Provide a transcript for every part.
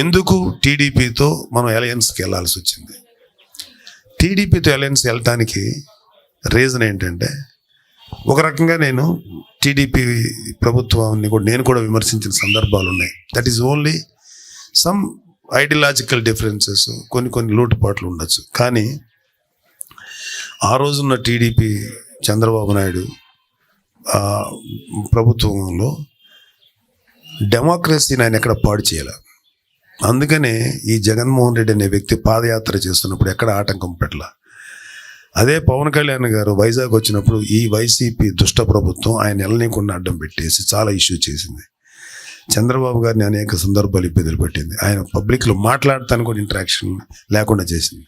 ఎందుకు టీడీపీతో మనం అలయన్స్కి వెళ్ళాల్సి వచ్చింది? టీడీపీతో అలయన్స్ వెళ్ళటానికి రీజన్ ఏంటంటే ఒక రకంగా నేను టీడీపీ ప్రభుత్వాన్ని కూడా నేను కూడా విమర్శించిన సందర్భాలు ఉన్నాయి. That is only some ideological differences కొన్ని కొన్ని లోటుపాట్లు ఉండొచ్చు. కానీ ఆ రోజున్న టీడీపీ చంద్రబాబు నాయుడు ప్రభుత్వంలో డెమోక్రసీని ఆయన ఎక్కడ పాడు చేయాలి అందుకనే ఈ జగన్మోహన్ రెడ్డి అనే వ్యక్తి పాదయాత్ర చేస్తున్నప్పుడు ఎక్కడ ఆటంకం పెట్టలా? అదే పవన్ కళ్యాణ్ గారు వైజాగ్ వచ్చినప్పుడు ఈ వైసీపీ దుష్ట ప్రభుత్వం ఆయన వెళ్ళనీయకుండా అడ్డం పెట్టేసి చాలా ఇష్యూ చేసింది. చంద్రబాబు గారిని అనేక సందర్భాలు ఇబ్బందులు పెట్టింది. ఆయన పబ్లిక్లో మాట్లాడటానికి కూడా ఇంటరాక్షన్ లేకుండా చేసింది.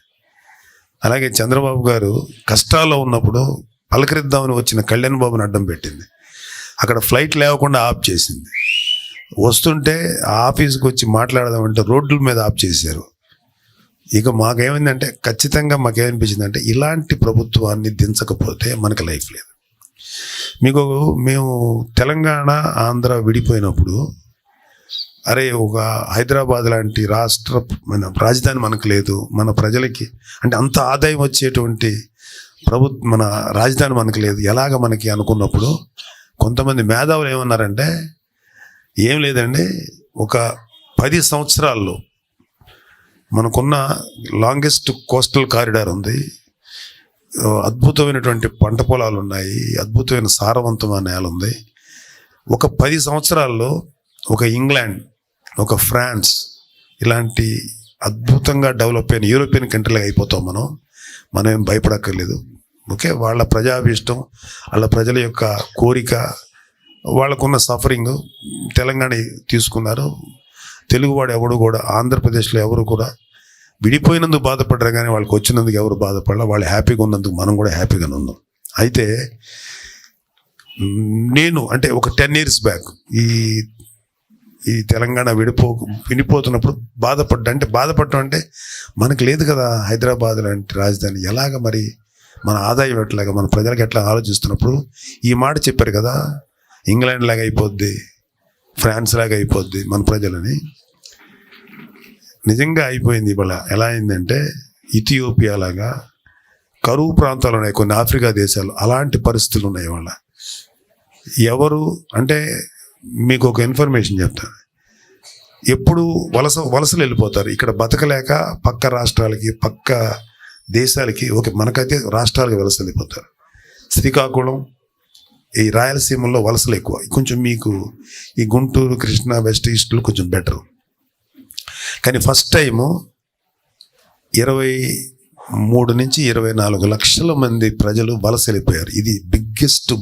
అలాగే చంద్రబాబు గారు కష్టాల్లో ఉన్నప్పుడు పలకరిద్దామని వచ్చిన కళ్యాణ్ బాబుని అడ్డం పెట్టింది. అక్కడ ఫ్లైట్ లేవకుండా ఆఫ్ చేసింది. వస్తుంటే ఆ ఆఫీస్కి వచ్చి మాట్లాడదామంటే రోడ్ల మీద ఆఫ్ చేశారు. ఇక మాకేమైందంటే ఖచ్చితంగా మాకేమనిపించిందంటే ఇలాంటి ప్రభుత్వాన్ని దించకపోతే మనకి లైఫ్ లేదు. మీకు మేము తెలంగాణ ఆంధ్ర విడిపోయినప్పుడు అరే ఒక హైదరాబాద్ లాంటి రాష్ట్ర మన రాజధాని మనకు లేదు మన ప్రజలకి అంటే అంత ఆదాయం వచ్చేటువంటి ప్రభు మన రాజధాని మనకు లేదు ఎలాగ మనకి అనుకున్నప్పుడు కొంతమంది మేధావులు ఏమన్నారంటే ఏం లేదండి. ఒక పది సంవత్సరాల్లో మనకున్న లాంగెస్ట్ కోస్టల్ కారిడార్ ఉంది. అద్భుతమైనటువంటి పంట పొలాలు ఉన్నాయి. అద్భుతమైన సారవంతమైన నేల ఉంది. ఒక పది సంవత్సరాల్లో ఒక ఇంగ్లాండ్ ఒక ఫ్రాన్స్ ఇలాంటి అద్భుతంగా డెవలప్ అయిన యూరోపియన్ కంట్రీలాగా అయిపోతాం మనం. మనం ఏం భయపడక్కర్లేదు. ఓకే? వాళ్ళ ప్రజాభిష్టం వాళ్ళ ప్రజల యొక్క కోరిక వాళ్ళకున్న సఫరింగ్ తెలంగాణ తీసుకున్నారు. తెలుగువాడు ఎవడు కూడా ఆంధ్రప్రదేశ్లో ఎవరు కూడా విడిపోయినందుకు బాధపడరు కానీ వాళ్ళకి వచ్చినందుకు ఎవరు బాధపడలే వాళ్ళు హ్యాపీగా ఉన్నందుకు మనం కూడా హ్యాపీగానే ఉన్నాం. అయితే నేను అంటే ఒక టెన్ ఇయర్స్ బ్యాక్ ఈ ఈ తెలంగాణ విడిపో విడిపోతున్నప్పుడు బాధపడ్డా అంటే బాధపడటం అంటే మనకు లేదు కదా హైదరాబాద్ లాంటి రాజధాని ఎలాగ మరి మన ఆదాయం ఎట్లాగా మన ప్రజలకు ఎట్లా ఆలోచిస్తున్నప్పుడు ఈ మాట చెప్పారు కదా ఇంగ్లాండ్ లాగా అయిపోద్ది ఫ్రాన్స్ లాగా అయిపోద్ది మన ప్రజలని. నిజంగా అయిపోయింది ఇవాళ. ఎలా అయిందంటే ఇథియోపియా లాగా కరువు ప్రాంతాలు ఉన్నాయి కొన్ని ఆఫ్రికా దేశాలు. అలాంటి పరిస్థితులు ఉన్నాయి ఇవాళ. ఎవరు అంటే మీకు ఒక ఇన్ఫర్మేషన్ చెప్తాను ఎప్పుడు వలస వలసలు వెళ్ళిపోతారు. ఇక్కడ బతకలేక పక్క రాష్ట్రాలకి పక్క దేశాలకి ఓకే మనకైతే రాష్ట్రాలకు వలస వెళ్ళిపోతారు. శ్రీకాకుళం ఈ రాయలసీమలో వలసలు ఎక్కువ. కొంచెం మీకు ఈ గుంటూరు కృష్ణా వెస్ట్ ఈస్ట్లో కొంచెం బెటర్ కానీ ఫస్ట్ టైము ఇరవై మూడు నుంచి ఇరవై నాలుగు లక్షల మంది ప్రజలు వలస వెళ్ళిపోయారు. ఇది బిగ్గెస్ట్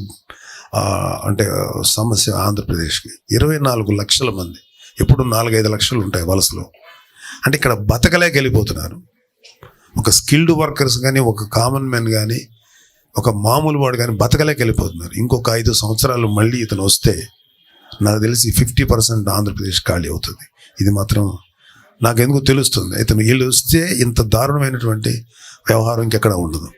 అంటే సమస్య ఆంధ్రప్రదేశ్కి. ఇరవై నాలుగు లక్షల మంది. ఎప్పుడు నాలుగైదు లక్షలు ఉంటాయి వలసలో. అంటే ఇక్కడ బతకలేక వెళ్ళిపోతున్నారు. ఒక స్కిల్డ్ వర్కర్స్ కానీ ఒక కామన్ మెన్ కానీ ఒక మామూలు వాడు కానీ బతకలేక వెళ్ళిపోతున్నారు. ఇంకొక ఐదు సంవత్సరాలు మళ్ళీ ఇతను వస్తే నాకు తెలిసి ఫిఫ్టీ పర్సెంట్ ఆంధ్రప్రదేశ్ ఖాళీ అవుతుంది. ఇది మాత్రం నాకెందుకు తెలుస్తుంది. ఇతను వీళ్ళు వస్తే ఇంత దారుణమైనటువంటి వ్యవహారం ఇంకెక్కడ ఉండదు.